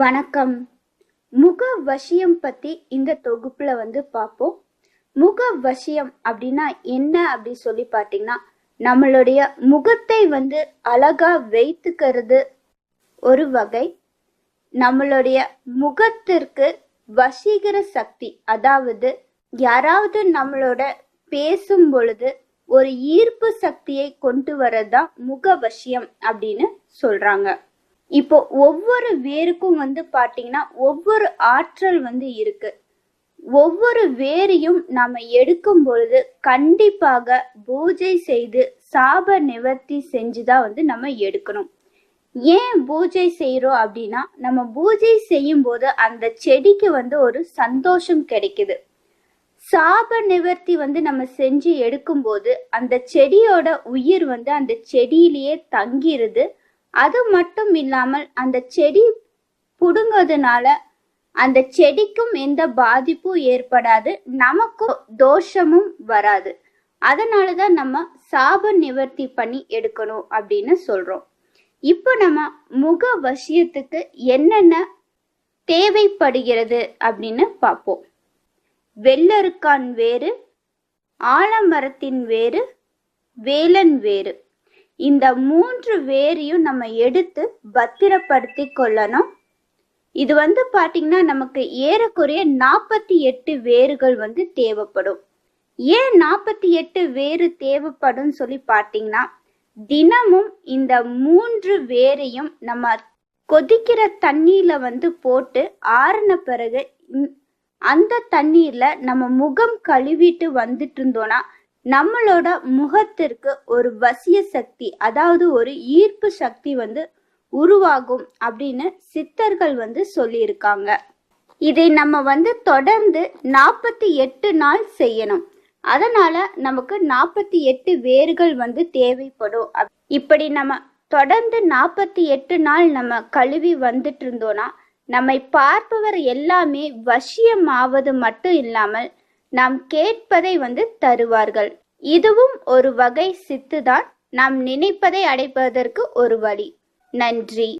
வணக்கம். முக வசியம் பத்தி இந்த தொகுப்புல வந்து பார்ப்போம் முக வசியம் அப்படின்னா என்ன அப்படி சொல்லி பார்த்தீங்கன்னா நம்மளுடைய முகத்தை வந்து அழகா வைத்துக்கிறது ஒரு வகை. நம்மளுடைய முகத்திற்கு வசீகர சக்தி அதாவது யாராவது நம்மளோட பேசும் பொழுது ஒரு ஈர்ப்பு சக்தியை கொண்டு வரதான் முகவசியம் அப்படின்னு சொல்றாங்க. இப்போ ஒவ்வொரு வேருக்கும் வந்து பாத்தீங்கன்னா ஒவ்வொரு ஆற்றல் வந்து இருக்கு. ஒவ்வொரு வேரையும் நாம எடுக்கும் பொழுது கண்டிப்பாக பூஜை செய்து சாப நிவர்த்தி செஞ்சுதான் வந்து நம்ம எடுக்கணும். ஏன் பூஜை செய்யறோம் அப்படின்னா நம்ம பூஜை செய்யும் போது அந்த செடிக்கு வந்து ஒரு சந்தோஷம் கிடைக்குது. சாப நிவர்த்தி வந்து நம்ம செஞ்சு எடுக்கும்போது அந்த செடியோட உயிர் வந்து அந்த செடியிலேயே தங்கிருது. அது மட்டும் இல்லாமல் அந்த செடி புடுங்கிறதுனால அந்த செடிக்கும் எந்த பாதிப்பும் ஏற்படாது நமக்கும் தோஷமும் வராது. அதனால தான் நம்ம சாப நிவர்த்தி பண்ணி எடுக்கணும் அப்படின்னு சொல்றோம். இப்போ நம்ம முக வசியத்துக்கு என்னென்ன தேவைப்படுகிறது அப்படின்னு பார்ப்போம். வெள்ளருக்கான் வேறு ஆலமரத்தின் வேறு வேலன் வேறு. இந்த மூன்று வேரையும் நம்ம எடுத்து பத்திரப்படுத்தி கொள்ளணும். இது வந்து பாத்தீங்கன்னா நமக்கு ஏறக்குறைய நாற்பத்தி எட்டு வேர்கள் வந்து தேவைப்படும். ஏன் நாற்பத்தி எட்டு வேறு தேவைப்படும் சொல்லி பார்த்தீங்கன்னா தினமும் இந்த மூன்று வேரையும் நம்ம கொதிக்கிற தண்ணியில வந்து போட்டு ஆறின பிறகு அந்த தண்ணீர்ல நம்ம முகம் கழுவிட்டு வந்துட்டு இருந்தோம்னா நம்மளோட முகத்திற்கு ஒரு வசிய சக்தி அதாவது ஒரு ஈர்ப்பு சக்தி வந்து உருவாகும் அப்படின்னு சித்தர்கள் வந்து சொல்லியிருக்காங்க. இதை நம்ம வந்து தொடர்ந்து நாற்பத்தி எட்டு நாள் செய்யணும். அதனால நமக்கு நாற்பத்தி எட்டு வேர்கள் வந்து தேவைப்படும். அப்- இப்படி நம்ம தொடர்ந்து நாற்பத்தி எட்டு நாள் நம்ம கழுவி வந்துட்டு இருந்தோம்னா நம்மை பார்ப்பவர் எல்லாமே வசியம் ஆவது மட்டும் இல்லாமல் நாம் கேட்பதை வந்து தருவார்கள். இதுவும் ஒரு வகை சித்துதான். நாம் நினைப்பதை அடைப்பதற்கு ஒரு வழி. நன்றி.